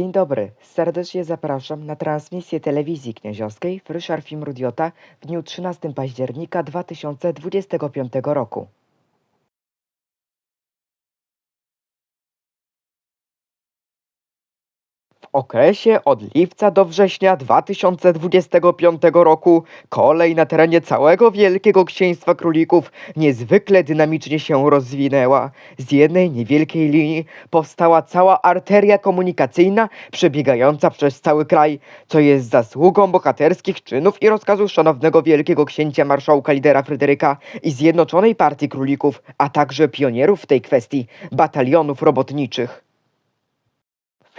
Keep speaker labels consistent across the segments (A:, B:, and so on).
A: Dzień dobry, serdecznie zapraszam na transmisję telewizji knieziowskiej Fryszar Film Rudiota w dniu 13 października 2025 roku. Okresie od lipca do września 2025 roku kolej na terenie całego Wielkiego Księstwa Królików niezwykle dynamicznie się rozwinęła. Z jednej niewielkiej linii powstała cała arteria komunikacyjna przebiegająca przez cały kraj, co jest zasługą bohaterskich czynów i rozkazów szanownego Wielkiego Księcia Marszałka Lidera Fryderyka i Zjednoczonej Partii Królików, a także pionierów w tej kwestii, batalionów robotniczych.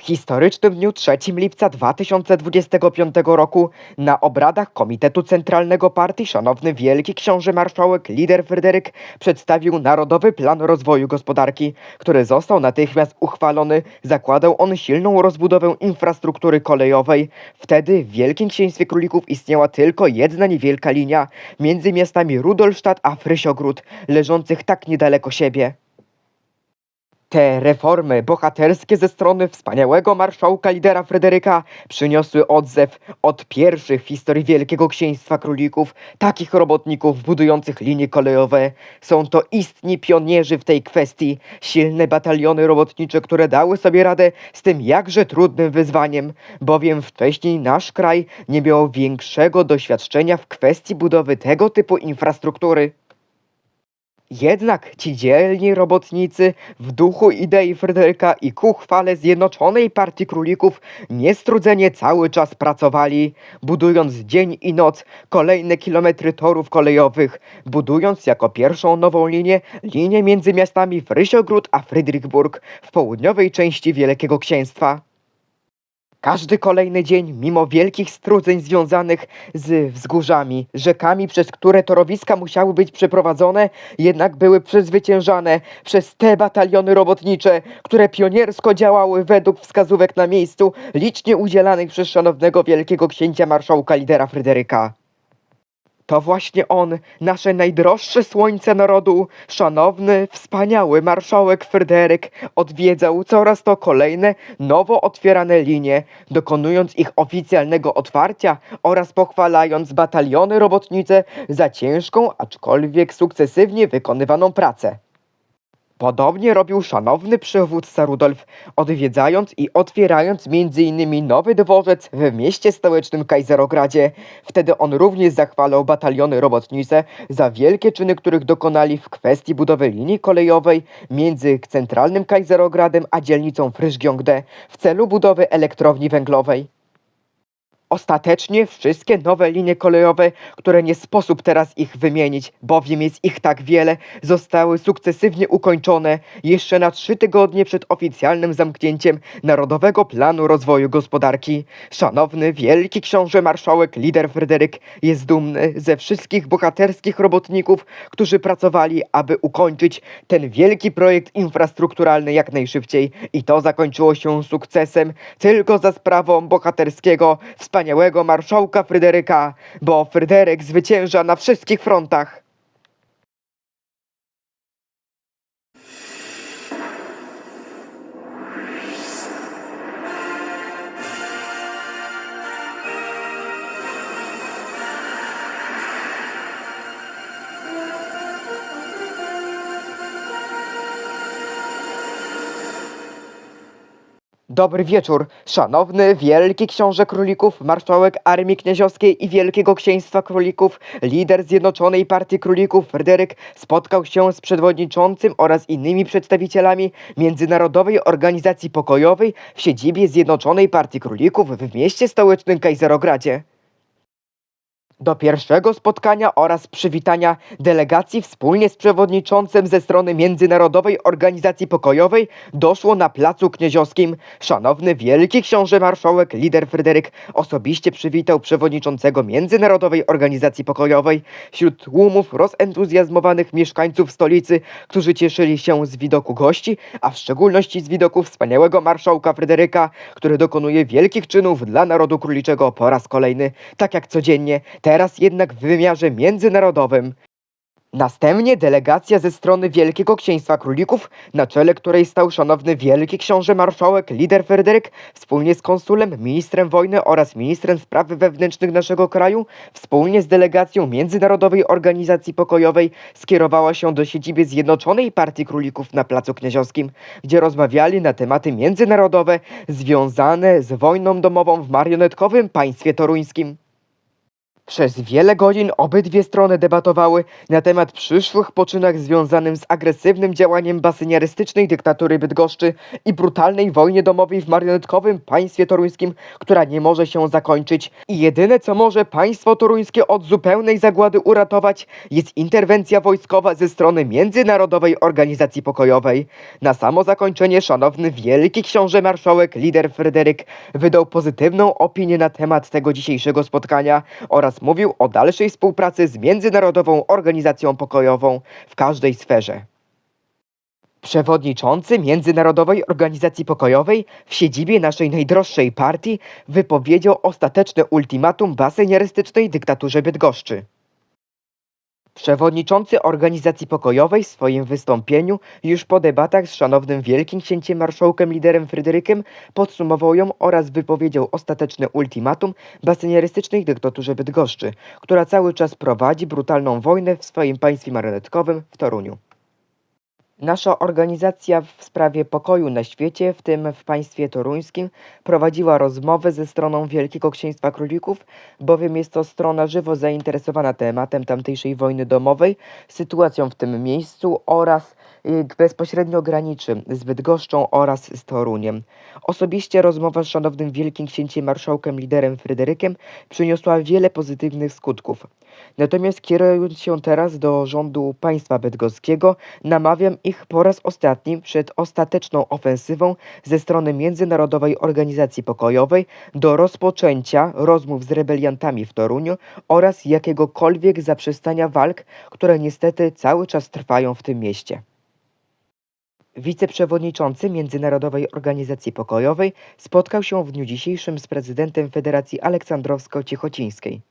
A: W historycznym dniu 3 lipca 2025 roku na obradach Komitetu Centralnego Partii szanowny wielki książę marszałek lider Fryderyk przedstawił Narodowy Plan Rozwoju Gospodarki, który został natychmiast uchwalony. Zakładał on silną rozbudowę infrastruktury kolejowej. Wtedy w Wielkim Księstwie Królików istniała tylko jedna niewielka linia między miastami Rudolstadt a Frysiogród, leżących tak niedaleko siebie. Te reformy bohaterskie ze strony wspaniałego marszałka lidera Fryderyka przyniosły odzew od pierwszych w historii Wielkiego Księstwa Królików, takich robotników budujących linie kolejowe. Są to istni pionierzy w tej kwestii, silne bataliony robotnicze, które dały sobie radę z tym jakże trudnym wyzwaniem, bowiem wcześniej nasz kraj nie miał większego doświadczenia w kwestii budowy tego typu infrastruktury. Jednak ci dzielni robotnicy w duchu idei Fryderyka i ku chwale Zjednoczonej Partii Królików niestrudzenie cały czas pracowali, budując dzień i noc kolejne kilometry torów kolejowych, budując jako pierwszą nową linię linię między miastami Frysiogród a Frydrychburg w południowej części Wielkiego Księstwa. Każdy kolejny dzień, mimo wielkich strudzeń związanych z wzgórzami, rzekami, przez które torowiska musiały być przeprowadzone, jednak były przezwyciężane przez te bataliony robotnicze, które pioniersko działały według wskazówek na miejscu, licznie udzielanych przez szanownego wielkiego księcia marszałka lidera Fryderyka. To właśnie on, nasze najdroższe słońce narodu, szanowny, wspaniały marszałek Fryderyk, odwiedzał coraz to kolejne, nowo otwierane linie, dokonując ich oficjalnego otwarcia oraz pochwalając bataliony robotnicze za ciężką, aczkolwiek sukcesywnie wykonywaną pracę. Podobnie robił szanowny przywódca Rudolf, odwiedzając i otwierając m.in. nowy dworzec w mieście stołecznym Kajzerogradzie. Wtedy on również zachwalał bataliony robotnicze za wielkie czyny, których dokonali w kwestii budowy linii kolejowej między centralnym Kajzerogradem a dzielnicą Fryszgiongde w celu budowy elektrowni węglowej. Ostatecznie wszystkie nowe linie kolejowe, które nie sposób teraz ich wymienić, bowiem jest ich tak wiele, zostały sukcesywnie ukończone jeszcze na trzy tygodnie przed oficjalnym zamknięciem Narodowego Planu Rozwoju Gospodarki. Szanowny wielki książę marszałek lider Fryderyk jest dumny ze wszystkich bohaterskich robotników, którzy pracowali, aby ukończyć ten wielki projekt infrastrukturalny jak najszybciej i to zakończyło się sukcesem tylko za sprawą bohaterskiego, wspaniałego marszałka Fryderyka, bo Fryderyk zwycięża na wszystkich frontach. Dobry wieczór, szanowny wielki książę królików, marszałek Armii Knieziowskiej i Wielkiego Księstwa Królików, lider Zjednoczonej Partii Królików Fryderyk spotkał się z przewodniczącym oraz innymi przedstawicielami Międzynarodowej Organizacji Pokojowej w siedzibie Zjednoczonej Partii Królików w mieście stołecznym Kajzerogradzie. Do pierwszego spotkania oraz przywitania delegacji wspólnie z przewodniczącym ze strony Międzynarodowej Organizacji Pokojowej doszło na Placu Knieziowskim. Szanowny Wielki Książę Marszałek lider Fryderyk osobiście przywitał przewodniczącego Międzynarodowej Organizacji Pokojowej wśród tłumów rozentuzjazmowanych mieszkańców stolicy, którzy cieszyli się z widoku gości, a w szczególności z widoku wspaniałego marszałka Fryderyka, który dokonuje wielkich czynów dla narodu króliczego po raz kolejny, tak jak codziennie, teraz jednak w wymiarze międzynarodowym. Następnie delegacja ze strony Wielkiego Księstwa Królików, na czele której stał szanowny Wielki Książę Marszałek Lider Fryderyk, wspólnie z konsulem, ministrem wojny oraz ministrem spraw wewnętrznych naszego kraju, wspólnie z delegacją Międzynarodowej Organizacji Pokojowej skierowała się do siedziby Zjednoczonej Partii Królików na Placu Knieziowskim, gdzie rozmawiali na tematy międzynarodowe związane z wojną domową w marionetkowym państwie toruńskim. Przez wiele godzin obydwie strony debatowały na temat przyszłych poczynań związanym z agresywnym działaniem basyniarystycznej dyktatury Bydgoszczy i brutalnej wojnie domowej w marionetkowym państwie toruńskim, która nie może się zakończyć. I jedyne co może państwo toruńskie od zupełnej zagłady uratować jest interwencja wojskowa ze strony Międzynarodowej Organizacji Pokojowej. Na samo zakończenie szanowny wielki książę marszałek lider Fryderyk wydał pozytywną opinię na temat tego dzisiejszego spotkania oraz mówił o dalszej współpracy z Międzynarodową Organizacją Pokojową w każdej sferze. Przewodniczący Międzynarodowej Organizacji Pokojowej w siedzibie naszej najdroższej partii wypowiedział ostateczne ultimatum basyniarystycznej dyktaturze Bydgoszczy. Przewodniczący Organizacji Pokojowej w swoim wystąpieniu już po debatach z szanownym Wielkim Księciem Marszałkiem Liderem Fryderykiem podsumował ją oraz wypowiedział ostateczne ultimatum basyniarystycznej dyktaturze Bydgoszczy, która cały czas prowadzi brutalną wojnę w swoim państwie marionetkowym w Toruniu. Nasza organizacja w sprawie pokoju na świecie, w tym w państwie toruńskim, prowadziła rozmowę ze stroną Wielkiego Księstwa Królików, bowiem jest to strona żywo zainteresowana tematem tamtejszej wojny domowej, sytuacją w tym miejscu oraz y, bezpośrednio graniczy z Bydgoszczą oraz z Toruniem. Osobiście rozmowa z szanownym Wielkim Księciem Marszałkiem Liderem Fryderykiem przyniosła wiele pozytywnych skutków. Natomiast kierując się teraz do rządu państwa bydgoskiego, namawiam ich po raz ostatni przed ostateczną ofensywą ze strony Międzynarodowej Organizacji Pokojowej do rozpoczęcia rozmów z rebeliantami w Toruniu oraz jakiegokolwiek zaprzestania walk, które niestety cały czas trwają w tym mieście. Wiceprzewodniczący Międzynarodowej Organizacji Pokojowej spotkał się w dniu dzisiejszym z prezydentem Federacji Aleksandrowsko-Ciechocińskiej.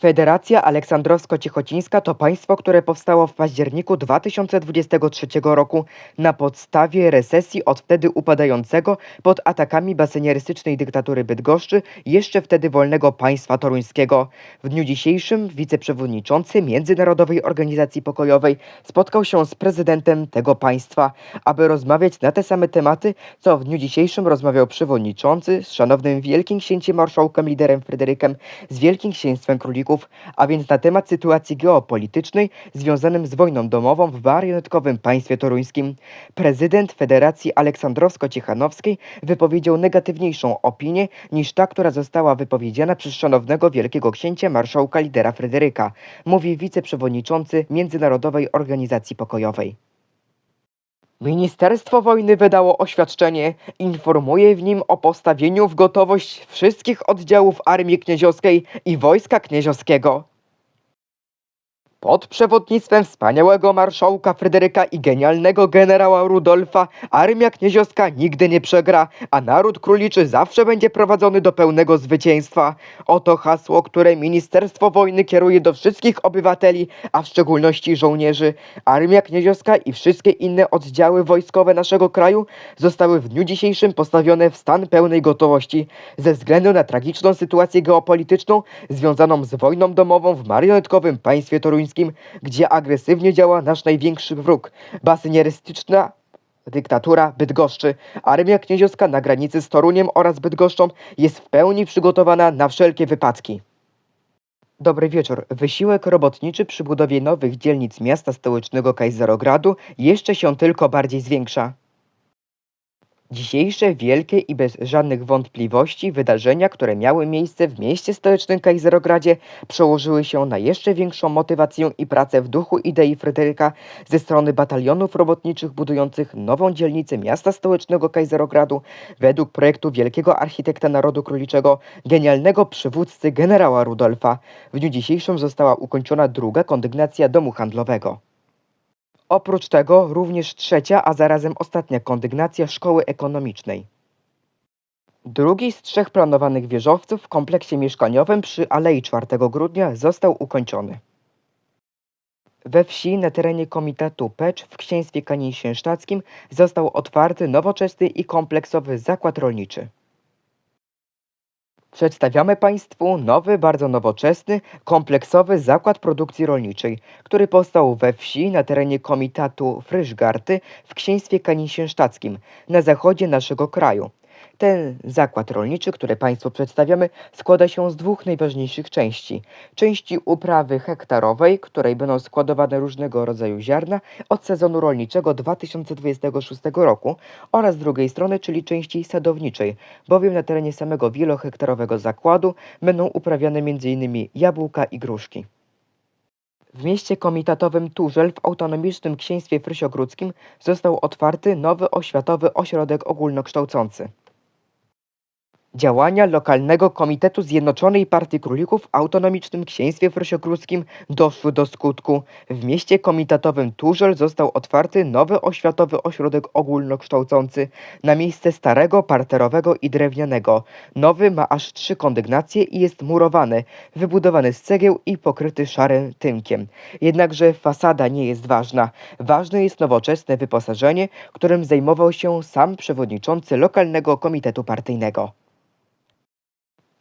A: Federacja Aleksandrowsko-Ciechocińska to państwo, które powstało w październiku 2023 roku na podstawie resesji od wtedy upadającego pod atakami basyniarystycznej dyktatury Bydgoszczy, jeszcze wtedy wolnego państwa toruńskiego. W dniu dzisiejszym wiceprzewodniczący Międzynarodowej Organizacji Pokojowej spotkał się z prezydentem tego państwa, aby rozmawiać na te same tematy, co w dniu dzisiejszym rozmawiał przewodniczący z szanownym Wielkim Księciem Marszałkiem Liderem Fryderykiem z Wielkim Księstwem Królików, a więc na temat sytuacji geopolitycznej związanym z wojną domową w marionetkowym państwie toruńskim. Prezydent Federacji Aleksandrowsko-Ciechanowskiej wypowiedział negatywniejszą opinię niż ta, która została wypowiedziana przez szanownego Wielkiego Księcia Marszałka Lidera Fryderyka, mówi wiceprzewodniczący Międzynarodowej Organizacji Pokojowej. Ministerstwo Wojny wydało oświadczenie, informuje w nim o postawieniu w gotowość wszystkich oddziałów Armii Knieziowskiej i Wojska Knieziowskiego. Pod przewodnictwem wspaniałego marszałka Fryderyka i genialnego generała Rudolfa armia knieziowska nigdy nie przegra, a naród króliczy zawsze będzie prowadzony do pełnego zwycięstwa. Oto hasło, które Ministerstwo Wojny kieruje do wszystkich obywateli, a w szczególności żołnierzy. Armia knieziowska i wszystkie inne oddziały wojskowe naszego kraju zostały w dniu dzisiejszym postawione w stan pełnej gotowości ze względu na tragiczną sytuację geopolityczną związaną z wojną domową w marionetkowym państwie toruńskim, gdzie agresywnie działa nasz największy wróg, basynierystyczna dyktatura Bydgoszczy. Armia knieziowska na granicy z Toruniem oraz Bydgoszczą jest w pełni przygotowana na wszelkie wypadki. Dobry wieczór. Wysiłek robotniczy przy budowie nowych dzielnic miasta stołecznego Kajzerogradu jeszcze się tylko bardziej zwiększa. Dzisiejsze wielkie i bez żadnych wątpliwości wydarzenia, które miały miejsce w mieście stołecznym Kajzerogradzie, przełożyły się na jeszcze większą motywację i pracę w duchu idei Fryderyka ze strony batalionów robotniczych budujących nową dzielnicę miasta stołecznego Kajzerogradu według projektu wielkiego architekta narodu króliczego, genialnego przywódcy generała Rudolfa. W dniu dzisiejszym została ukończona druga kondygnacja domu handlowego. Oprócz tego również trzecia, a zarazem ostatnia kondygnacja szkoły ekonomicznej. Drugi z trzech planowanych wieżowców w kompleksie mieszkaniowym przy Alei 4 Grudnia został ukończony. We wsi na terenie komitetu Pecz w księstwie kanińsięsztackim został otwarty nowoczesny i kompleksowy zakład rolniczy. Przedstawiamy Państwu nowy, bardzo nowoczesny, kompleksowy zakład produkcji rolniczej, który powstał we wsi na terenie komitetu Fryszgarty w księstwie kanińsięsztackim na zachodzie naszego kraju. Ten zakład rolniczy, który Państwu przedstawiamy, składa się z dwóch najważniejszych części. Części uprawy hektarowej, której będą składowane różnego rodzaju ziarna od sezonu rolniczego 2026 roku oraz z drugiej strony, czyli części sadowniczej, bowiem na terenie samego wielohektarowego zakładu będą uprawiane m.in. jabłka i gruszki. W mieście komitatowym Turzel w autonomicznym księstwie frysiogródzkim został otwarty nowy oświatowy ośrodek ogólnokształcący. Działania lokalnego Komitetu Zjednoczonej Partii Królików w autonomicznym księstwie frosiogródzkim doszły do skutku. W mieście komitatowym Turzel został otwarty nowy oświatowy ośrodek ogólnokształcący na miejsce starego, parterowego i drewnianego. Nowy ma aż trzy kondygnacje i jest murowany, wybudowany z cegieł i pokryty szarym tynkiem. Jednakże fasada nie jest ważna. Ważne jest nowoczesne wyposażenie, którym zajmował się sam przewodniczący lokalnego komitetu partyjnego.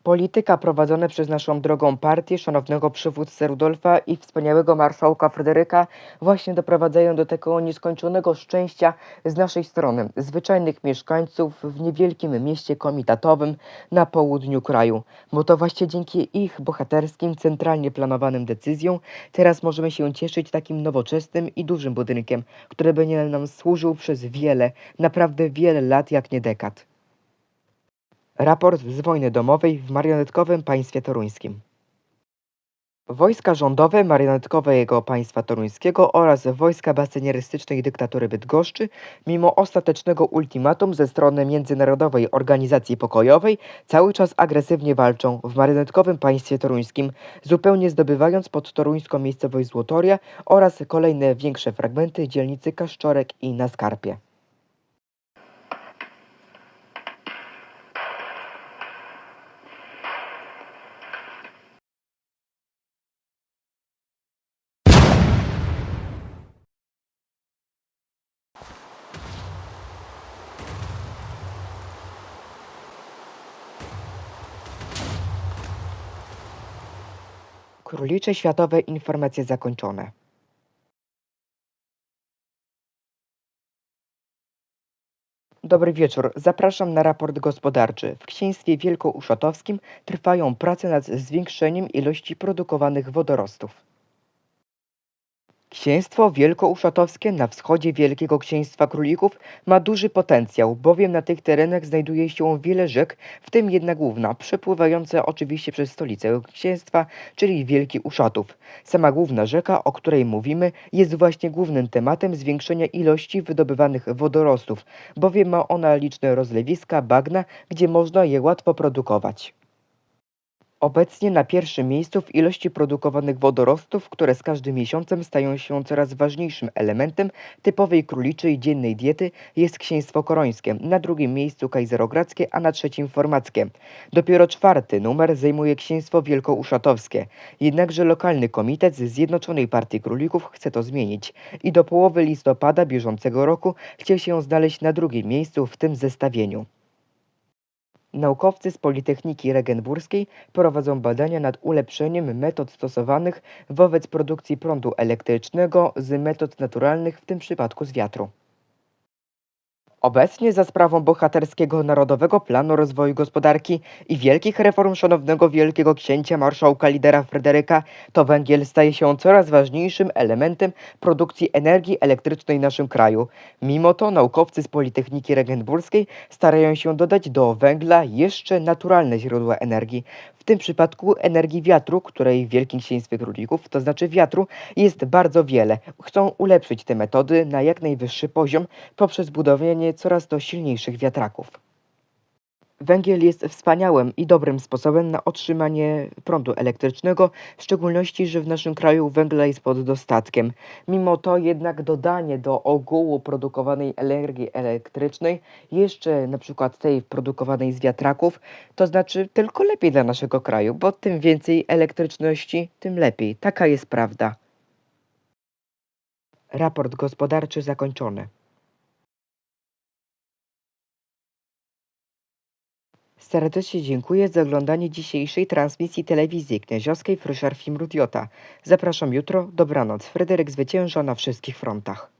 A: Polityka prowadzona przez naszą drogą partię, szanownego przywódcę Rudolfa i wspaniałego marszałka Fryderyka właśnie doprowadzają do tego nieskończonego szczęścia z naszej strony, zwyczajnych mieszkańców w niewielkim mieście komitatowym na południu kraju. Bo to właśnie dzięki ich bohaterskim, centralnie planowanym decyzjom teraz możemy się cieszyć takim nowoczesnym i dużym budynkiem, który będzie nam służył przez wiele, naprawdę wiele lat, jak nie dekad. Raport z wojny domowej w marionetkowym państwie toruńskim. Wojska rządowe marionetkowego państwa toruńskiego oraz wojska basynierystycznej dyktatury Bydgoszczy, mimo ostatecznego ultimatum ze strony Międzynarodowej Organizacji Pokojowej, cały czas agresywnie walczą w marionetkowym państwie toruńskim, zupełnie zdobywając pod toruńską miejscowość Złotoria oraz kolejne większe fragmenty dzielnicy Kaszczorek i Naskarpie. Królicze Światowe informacje zakończone. Dobry wieczór. Zapraszam na raport gospodarczy. W księstwie wielkouszotowskim trwają prace nad zwiększeniem ilości produkowanych wodorostów. Księstwo Wielkouszotowskie na wschodzie Wielkiego Księstwa Królików ma duży potencjał, bowiem na tych terenach znajduje się wiele rzek, w tym jedna główna, przepływająca oczywiście przez stolicę księstwa, czyli Wielki Uszotów. Sama główna rzeka, o której mówimy, jest właśnie głównym tematem zwiększenia ilości wydobywanych wodorostów, bowiem ma ona liczne rozlewiska, bagna, gdzie można je łatwo produkować. Obecnie na pierwszym miejscu w ilości produkowanych wodorostów, które z każdym miesiącem stają się coraz ważniejszym elementem typowej króliczej dziennej diety jest księstwo korońskie, na drugim miejscu kajzerogradzkie, a na trzecim formackie. Dopiero czwarty numer zajmuje księstwo wielkouszatowskie. Jednakże lokalny komitet z Zjednoczonej Partii Królików chce to zmienić i do połowy listopada bieżącego roku chce się znaleźć na drugim miejscu w tym zestawieniu. Naukowcy z Politechniki Regenburskiej prowadzą badania nad ulepszeniem metod stosowanych wobec produkcji prądu elektrycznego z metod naturalnych, w tym przypadku z wiatru. Obecnie za sprawą bohaterskiego Narodowego Planu Rozwoju Gospodarki i wielkich reform szanownego wielkiego księcia marszałka lidera Fryderyka, to węgiel staje się coraz ważniejszym elementem produkcji energii elektrycznej w naszym kraju. Mimo to naukowcy z Politechniki Regenburskiej starają się dodać do węgla jeszcze naturalne źródła energii. W tym przypadku energii wiatru, której w Wielkim Księstwie Królików, to znaczy wiatru, jest bardzo wiele. Chcą ulepszyć te metody na jak najwyższy poziom poprzez budowanie coraz to silniejszych wiatraków. Węgiel jest wspaniałym i dobrym sposobem na otrzymanie prądu elektrycznego, w szczególności, że w naszym kraju węgla jest pod dostatkiem. Mimo to jednak dodanie do ogółu produkowanej energii elektrycznej, jeszcze na przykład tej produkowanej z wiatraków, to znaczy tylko lepiej dla naszego kraju, bo tym więcej elektryczności, tym lepiej. Taka jest prawda. Raport gospodarczy zakończony. Serdecznie dziękuję za oglądanie dzisiejszej transmisji telewizji Knieziowskiej Fryszer Film Rudiota. Zapraszam jutro. Dobranoc. Fryderyk zwycięża na wszystkich frontach.